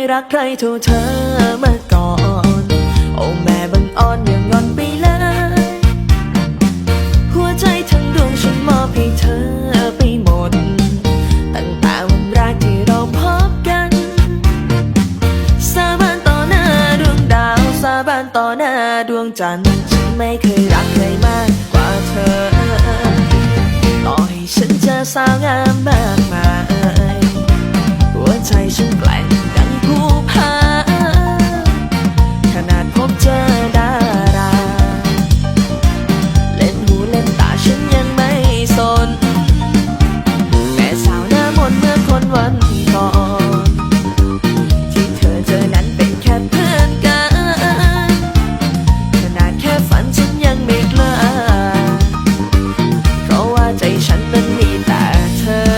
ยรักใครเท่าเธอมาก่อน โอ้แม่บังอ่อนอย่างงอนไปเลย หัวใจทั้งดวงฉันมอบให้เธอไปหมด ตั้งแต่วันแรกที่เราพบกัน สาบานต่อหน้าดวงดาว สาบานต่อหน้าดวงจันทร์ ฉันไม่เคยรักใครมากกว่าเธอ ต่อให้ฉันเจอสาวงามมาก วันก่อน ที่เธอเจอนั้นเป็นแค่เพื่อนกัน ขนาดแค่ฝันฉันยังไม่กล้า เพราะว่าใจฉันนั้นมีแต่เธอ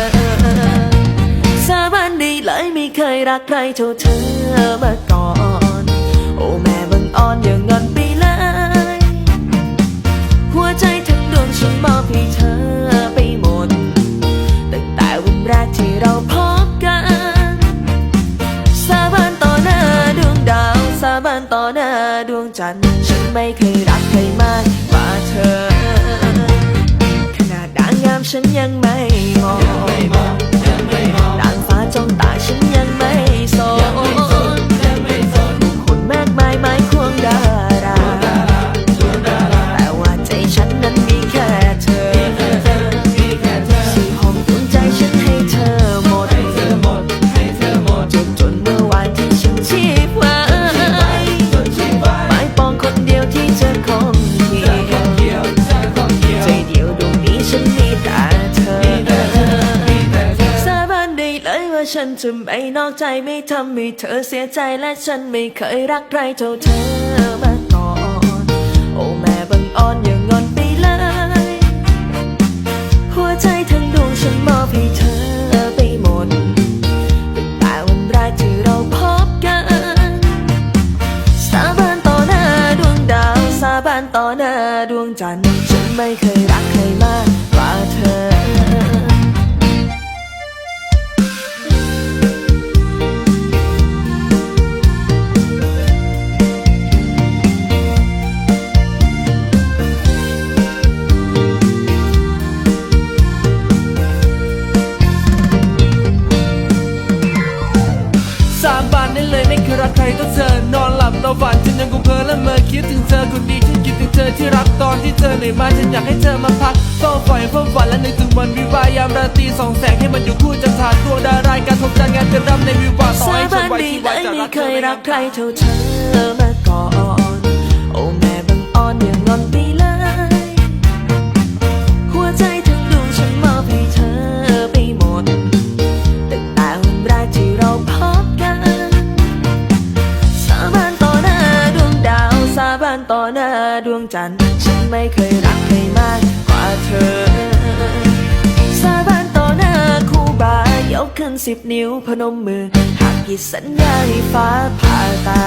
สาบานได้เลยไม่เคยรักใครเท่าเธอมาก่อน ต่อหน้าดวงจันทร์ ฉันไม่เคยรักใครมากกว่าเธอ ขนาดดางงามฉันยังไม่มอง ฉันจะไม่นอกใจไม่ทำให้เธอเสียใจและฉันไม่เคยรักใครเท่าเธอมาก่อน โอ้แม่บังอ่อนอย่างงอนไปเลย หัวใจทั้งดวงฉันมอบให้เธอไปหมดตั้งแต่วันแรกที่เราพบกัน สาบานต่อหน้าดวงดาว สาบานต่อหน้าดวงจันทร์ฉันไม่เคย ได้เลยไม่เคยรักใครก็เธอนอนหลับตาฝันฉันยังคงเพ้อและเมื่อคิดถึงเธอคนดีฉันคิดถึงเธอที่รักตอนที่เธอเหนื่อยมาฉันอยากให้เธอมาพักเฝ้าฝันเฝ้าฝันและนึกถึงวันวิวาห์ยามราตรีสองแสงให้มันอยู่คู่จันทราดวดารายการทบจานงานเต็มรำในวิวาห์ต่อให้ฉันไว้ที่ไว้ยจะรักเธอไม่เคยรักใครเท่าเธอมาก่อน จัน ฉันไม่เคยรักใครมากกว่าเธอ สาบานต่อหน้าครูบายกขึ้นสิบนิ้วพนมมือ หากผิดสัญญาให้ฟ้าผ่าตา